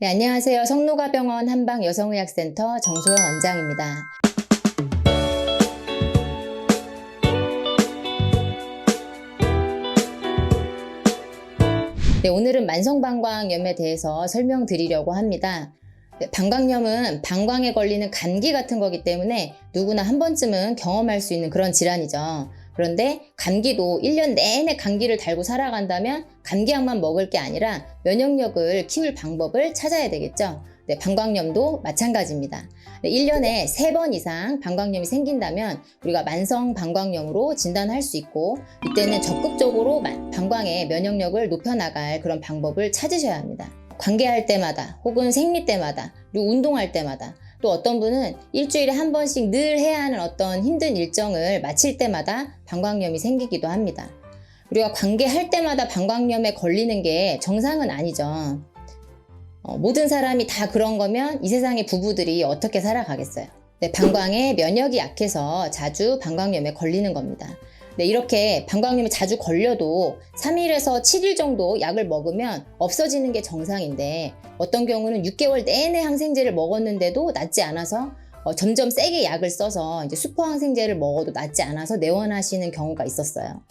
네, 안녕하세요. 성노가병원 한방 여성의학센터 정소영 원장입니다. 네, 오늘은 만성방광염에 대해서 설명드리려고 합니다. 네, 방광염은 방광에 걸리는 감기 같은 거기 때문에 누구나 한 번쯤은 경험할 수 있는 그런 질환이죠. 그런데 감기도 1년 내내 감기를 달고 살아간다면 감기약만 먹을 게 아니라 면역력을 키울 방법을 찾아야 되겠죠. 네, 방광염도 마찬가지입니다. 네, 1년에 3번 이상 방광염이 생긴다면 우리가 만성 방광염으로 진단할 수 있고 이때는 적극적으로 마- 방광의 면역력을 높여나갈 그런 방법을 찾으셔야 합니다. 관계할 때마다 혹은 생리 때마다 그리고 운동할 때마다 또 어떤 분은 일주일에 한 번씩 늘 해야 하는 어떤 힘든 일정을 마칠 때마다 방광염이 생기기도 합니다. 우리가 관계할 때마다 방광염에 걸리는 게 정상은 아니죠. 어, 모든 사람이 다 그런 거면 이 세상의 부부들이 어떻게 살아가겠어요? 네, 방광의 면역이 약해서 자주 방광염에 걸리는 겁니다. 네, 이렇게 방광염에 자주 걸려도 3일에서 7일 정도 약을 먹으면 없어지는 게 정상인데 어떤 경우는 6개월 내내 항생제를 먹었는데도 낫지 않아서 어, 점점 세게 약을 써서 이제 슈퍼 항생제를 먹어도 낫지 않아서 내원하시는 경우가 있었어요.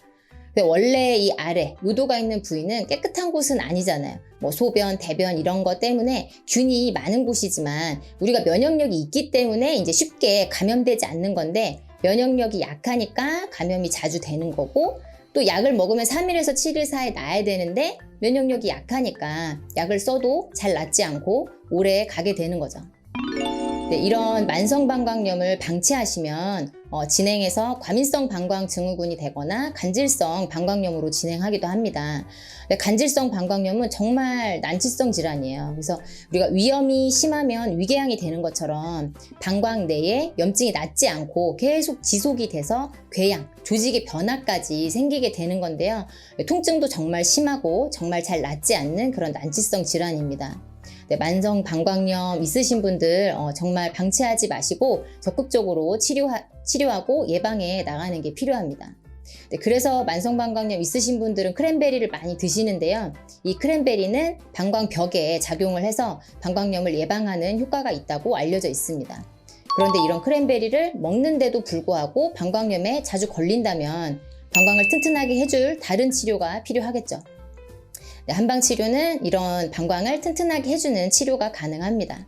근데 원래 이 아래 요도가 있는 부위는 깨끗한 곳은 아니잖아요. 뭐 소변, 대변 이런 것 때문에 균이 많은 곳이지만 우리가 면역력이 있기 때문에 이제 쉽게 감염되지 않는 건데 면역력이 약하니까 감염이 자주 되는 거고 또 약을 먹으면 3일에서 7일 사이에 나야 되는데 면역력이 약하니까 약을 써도 잘 낫지 않고 오래 가게 되는 거죠. 네, 이런 만성 방광염을 방치하시면 어, 진행해서 과민성 방광 증후군이 되거나 간질성 방광염으로 진행하기도 합니다. 근데 간질성 방광염은 정말 난치성 질환이에요. 그래서 우리가 위험이 심하면 위궤양이 되는 것처럼 방광 내에 염증이 낫지 않고 계속 지속이 돼서 궤양, 조직의 변화까지 생기게 되는 건데요. 통증도 정말 심하고 정말 잘 낫지 않는 그런 난치성 질환입니다. 네, 만성 방광염 있으신 분들 어, 정말 방치하지 마시고 적극적으로 치료하, 치료하고 예방에 나가는 게 필요합니다. 네, 그래서 만성 방광염 있으신 분들은 크랜베리를 많이 드시는데요. 이 크랜베리는 방광벽에 작용을 해서 방광염을 예방하는 효과가 있다고 알려져 있습니다. 그런데 이런 크랜베리를 먹는데도 불구하고 방광염에 자주 걸린다면 방광을 튼튼하게 해줄 다른 치료가 필요하겠죠. 네, 한방 치료는 이런 방광을 튼튼하게 해주는 치료가 가능합니다.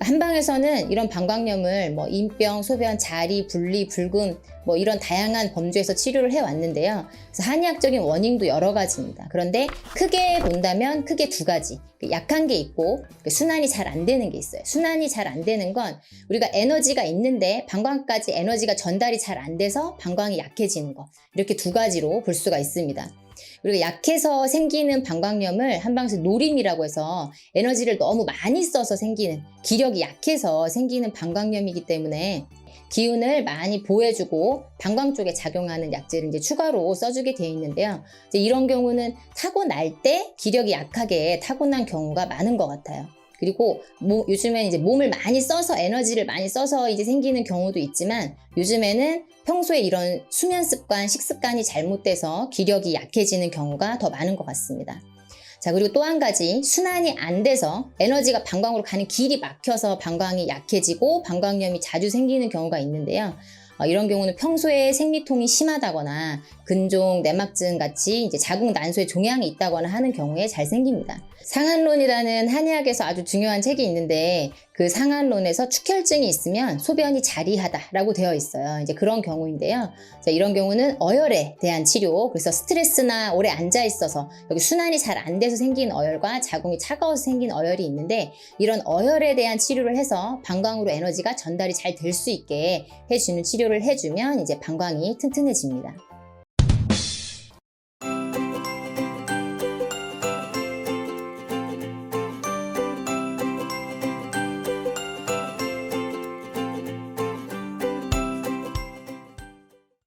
한방에서는 이런 방광염을 뭐 인병, 소변, 자리, 분리, 불금 뭐 이런 다양한 범주에서 치료를 해왔는데요. 그래서 한의학적인 원인도 여러 가지입니다. 그런데 크게 본다면 크게 두 가지. 그 약한 게 있고 그 순환이 잘 안 되는 게 있어요. 순환이 잘 안 되는 건 우리가 에너지가 있는데 방광까지 에너지가 전달이 잘 안 돼서 방광이 약해지는 거. 이렇게 두 가지로 볼 수가 있습니다. 그리고 약해서 생기는 방광염을 한방에서 노림이라고 해서 에너지를 너무 많이 써서 생기는 기력이 약해서 생기는 방광염이기 때문에 기운을 많이 보해주고 방광 쪽에 작용하는 약제를 이제 추가로 써주게 되어 있는데요. 이런 경우는 타고 날 때 기력이 약하게 타고난 경우가 많은 것 같아요. 그리고 뭐, 요즘엔 이제 몸을 많이 써서 에너지를 많이 써서 이제 생기는 경우도 있지만 요즘에는 평소에 이런 수면 습관, 식습관이 잘못돼서 기력이 약해지는 경우가 더 많은 것 같습니다. 자, 그리고 또 한 가지, 순환이 안 돼서 에너지가 방광으로 가는 길이 막혀서 방광이 약해지고 방광염이 자주 생기는 경우가 있는데요. 어, 이런 경우는 평소에 생리통이 심하다거나 근종, 내막증 같이 이제 자궁 난소에 종양이 있다거나 하는 경우에 잘 생깁니다. 상한론이라는 한의학에서 아주 중요한 책이 있는데 그 상한론에서 축혈증이 있으면 소변이 자리하다라고 되어 있어요. 이제 그런 경우인데요. 자, 이런 경우는 어혈에 대한 치료, 그래서 스트레스나 오래 앉아 있어서 여기 순환이 잘 안 돼서 생긴 어혈과 자궁이 차가워서 생긴 어혈이 있는데 이런 어혈에 대한 치료를 해서 방광으로 에너지가 전달이 잘 될 수 있게 해주는 치료를 해주면 이제 방광이 튼튼해집니다.